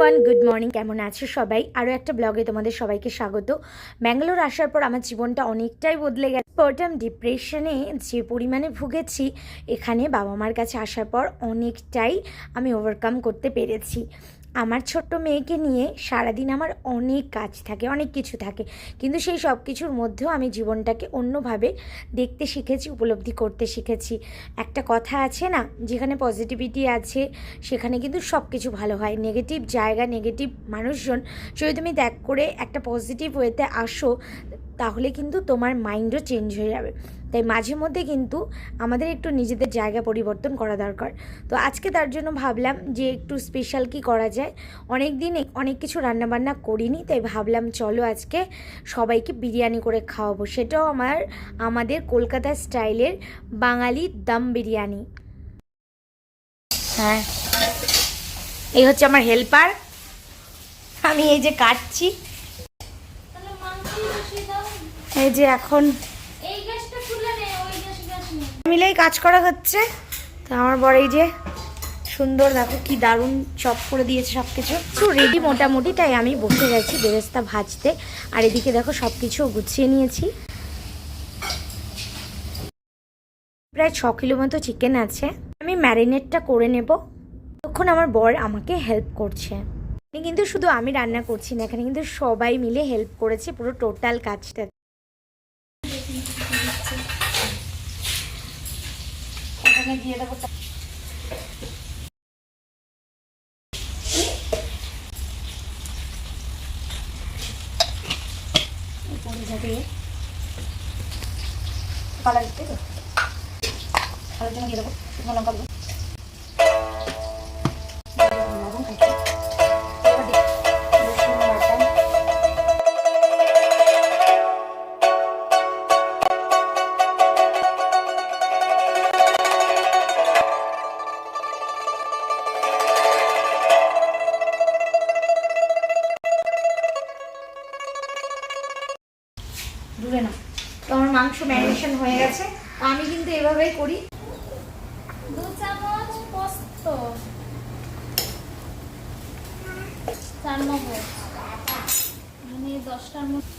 Everyone good morning কেমন আছো সবাই? আরও একটা ব্লগে তোমাদের সবাইকে স্বাগত। ব্যাঙ্গালোর আসার পর আমার জীবনটা অনেকটাই বদলে গেছে। পরটাম ডিপ্রেশনে যে পরিমাণে ভুগেছি, এখানে বাবা মার কাছে আসার পর অনেকটাই আমি ওভারকাম করতে পেরেছি। আমার ছোট্ট মেয়েকে নিয়ে সারাদিন আমার অনেক কাজ থাকে, অনেক কিছু থাকে। কিন্তু সেই সব কিছুর মধ্যেও আমি জীবনটাকে অন্যভাবে দেখতে শিখেছি, উপলব্ধি করতে শিখেছি। একটা কথা আছে না, যেখানে পজিটিভিটি আছে, সেখানে কিন্তু সব কিছু ভালো হয়। নেগেটিভ জায়গা নেগেটিভ মানুষজন, যদি তুমি ত্যাগ করে একটা পজিটিভ ওয়েতে আসো, তাহলে কিন্তু তোমার মাইন্ডও চেঞ্জ হয়ে যাবে। তাই মাঝে মধ্যে কিন্তু আমাদের একটু নিজেদের জায়গা পরিবর্তন করা দরকার। তো আজকে তার জন্য ভাবলাম যে একটু স্পেশাল কি করা যায়? অনেক দিন অনেক কিছু রান্নাবান্না করিনি, তাই ভাবলাম চলো আজকে সবাইকে বিরিয়ানি করে খাওয়াবো। সেটাও আমার, আমাদের কলকাতা স্টাইলের বাঙালি দম বিরিয়ানি। হ্যাঁ। এই হচ্ছে আমার হেল্পার আমি এই যে কাটছি। এই যে এখন মিলেই কাজ করা হচ্ছে। তো আমার বড় এই যে সুন্দর দেখো কি দারুণ চপ করে দিয়েছে সব কিছু তো রেডি মোটামুটি তাই আমি বসে গেছি বেরেস্তা ভাজতে। আর এদিকে দেখো সব কিছু গুছিয়ে নিয়েছি। প্রায় ছ কিলো মতো চিকেন আছে। আমি ম্যারিনেটটা করে নেব। তখন আমার বর আমাকে হেল্প করছে। এখানে কিন্তু শুধু আমি রান্না করছি না, এখানে কিন্তু সবাই মিলে হেল্প করেছে পুরো টোটাল কাজটা। কালার দিতে তো কালার জন্য দিয়ে দেবো। লঙ্কা দেবো দূরে না। তো আমার মাংস ম্যারিনেশন হয়ে গেছে। আমি কিন্তু এভাবেই করি। দু চামচ পোস্ত। চার মগজ মানে দশটার মতো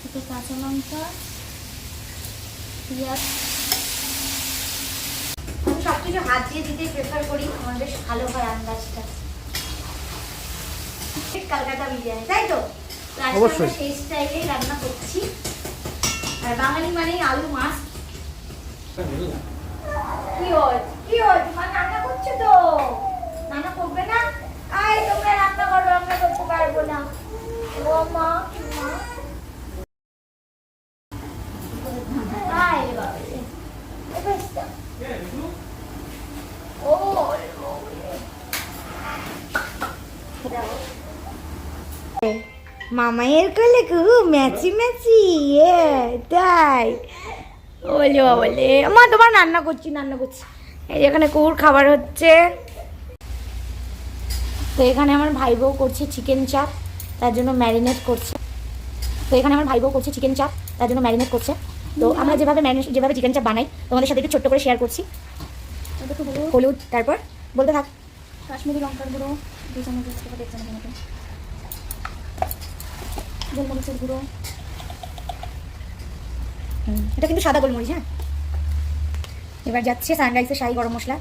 দুটো কাঁচা লঙ্কা পেঁয়াজ। আমি সব কিছু হাত দিয়ে দিতে প্রেফার করি। আমার বেশ ভালো হয় আন্দাজটা। কলকাতা বিরিয়ানি তাই তো? অবশ্যই। সেই রান্না করছি। আর বাঙালি মানেই আলু মাছ। কি হচ্ছে কি হচ্ছে তোমার রান্না করছ তো? রান্না করবে না? আয় তোমরা রান্না করো আমরা করতে পারব না। ও মা মা আয় রে বাবা রে। এ বেশ তো। ও মামাইয়ের কোলে কুহু ম্যাচি ম্যাচি এ তাই। বলে বলে মা তোমার রান্না করছি রান্না করছি। এই এখানে কুহুর খাবার হচ্ছে। তো এখানে আমার ভাই বউ করছে চিকেন চাপ তার জন্য ম্যারিনেট করছে। তো এখানে আমার ভাই বউ করছে চিকেন চাপ তার জন্য ম্যারিনেট করছে। তো আমরা যেভাবে ম্যারিনেট যেভাবে চিকেন চাপ বানাই তোমাদের সাথে একটু ছোট্ট করে শেয়ার করছি। হলুদ। তারপর বলতে থাক। কাশ্মীরি লঙ্কার গুঁড়ো দুই চামচ থেকে দেড় চামচের মতো গোলমরিচের গুঁড়ো। এটা কিন্তু সাদা গোলমরিচ হ্যাঁ? এবার যাচ্ছে সানরাইসের শাহি গরম মশলা।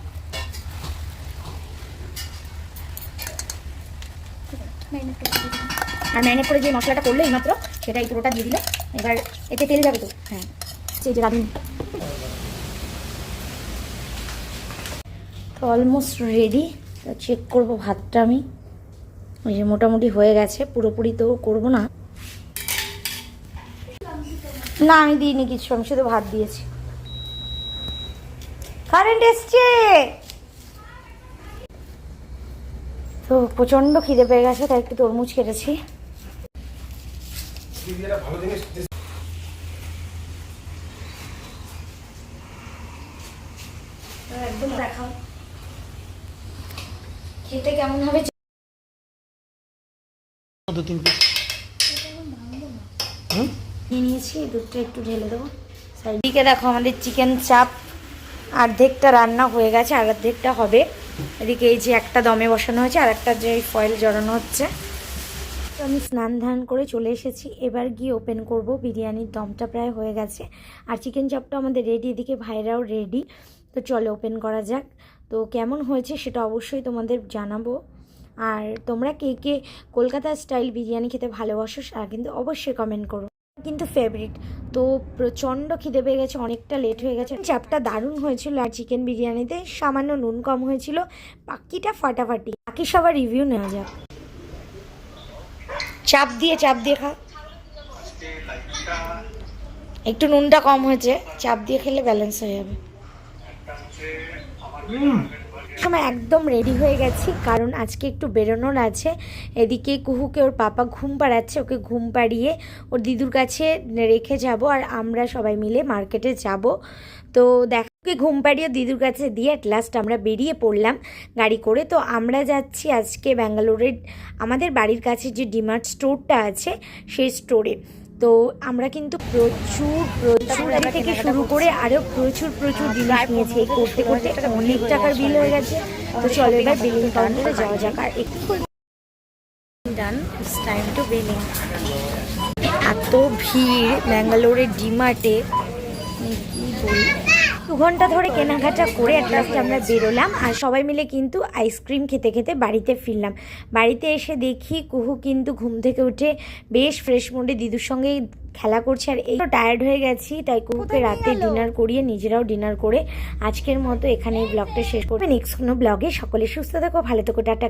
আর ম্যারিনেট করে যে মশলাটা করল এইমাত্র সেটা এই পুরোটা দিয়ে দিলে। এবার এতে তেল যাবে তো হ্যাঁ সেই যে রাঁধুনি। অলমোস্ট রেডি তো চেক করব ভাতটা আমি। ওই যে মোটামুটি হয়ে গেছে, পুরোপুরি তো করব না। না আমি দিইনি কিছু আমি শুধু ভাত দিয়েছি। কারেন্ট এসছে! তো প্রচণ্ড খিদে পেয়ে গেছে তাই একটু তরমুজ কেটেছি। একদম দেখাও। খেতে কেমন হবে? দু তিন পিস নিয়ে নিয়েছি দুধটা একটু ঢেলে দেবো। সাইডিকে দেখো আমাদের চিকেন চাপ। অর্ধেকটা রান্না হয়ে গেছে, আর অর্ধেকটা হবে। এদিকে এই যে একটা দমে বসানো হয়েছে, আর একটা যে ফয়েল জড়ানো হচ্ছে। তো আমি স্নান ধান করে চলে এসেছি। এবার গিয়ে ওপেন করব। বিরিয়ানির দমটা প্রায় হয়ে গেছে। আর চিকেন চপটা আমাদের রেডি, এদিকে ভাইরাও রেডি। তো চলো ওপেন করা যাক। তো কেমন হয়েছে সেটা অবশ্যই তোমাদের জানাব। আর তোমরা কে কে কলকাতা স্টাইল বিরিয়ানি খেতে ভালোবাসো সেটা কিন্তু অবশ্যই কমেন্ট করো। কিন্তু ফেভারিট তো প্রচণ্ড খিদে পেয়ে গেছে, অনেকটা লেট হয়ে গেছে। চাপটা দারুণ হয়েছিল আর চিকেন বিরিয়ানিতে, সামান্য নুন কম হয়েছিল। বাকিটা ফাটাফাটি। বাকি সবার রিভিউ নেওয়া যাক। চাপ দিয়ে চাপ দিয়ে খা। একটু নুনটা কম হয়েছে, চাপ দিয়ে খেলে ব্যালেন্স হয়ে যাবে। সময় একদম রেডি হয়ে গেছি, কারণ আজকে একটু বেরোনোর আছে। এদিকে কুহুকে ওর পাপা ঘুম পাড়াচ্ছে, ওকে ঘুম পাড়িয়ে ওর দিদুর কাছে রেখে যাব আর আমরা সবাই মিলে মার্কেটে যাব। তো দেখ ওকে ঘুম পাড়িয়ে দিদুর কাছে দিয়ে অ্যাট লাস্ট আমরা বেরিয়ে পড়লাম গাড়ি করে। তো আমরা যাচ্ছি আজকে ব্যাঙ্গালোরের, আমাদের বাড়ির কাছে যে ডিমার্ট স্টোরটা আছে, সেই স্টোরে তো আমরা কিন্তু প্রচুর প্রচুর থেকে শুরু করে আরও প্রচুর প্রচুর জিনিস নিয়েছি। এই করতে করতে অনেক টাকার বিল হয়ে গেছে। তো চলো এবার বিলিং কাউন্টারে যাওয়া যাক। আর একটু done it's time to billing এত ভিড় ব্যাঙ্গালোরের ডিমার্টে কি বলি দু ঘণ্টা ধরে কেনাকাটা করে last আমরা বেরোলাম আর সবাই মিলে কিন্তু আইসক্রিম খেতে খেতে বাড়িতে ফিরলাম। বাড়িতে এসে দেখি কুহু কিন্তু ঘুম থেকে উঠে বেশ ফ্রেশ মুডে দিদুর সঙ্গে খেলা করছে আর এই টায়ার্ড হয়ে গেছি তাই কুহুকে রাতে ডিনার করিয়ে নিজেরাও ডিনার করে আজকের মতো এখানে এই ব্লগটা শেষ করবে নেক্সট কোনো ব্লগে সকলে সুস্থ থাকো ভালো থেকো টাটা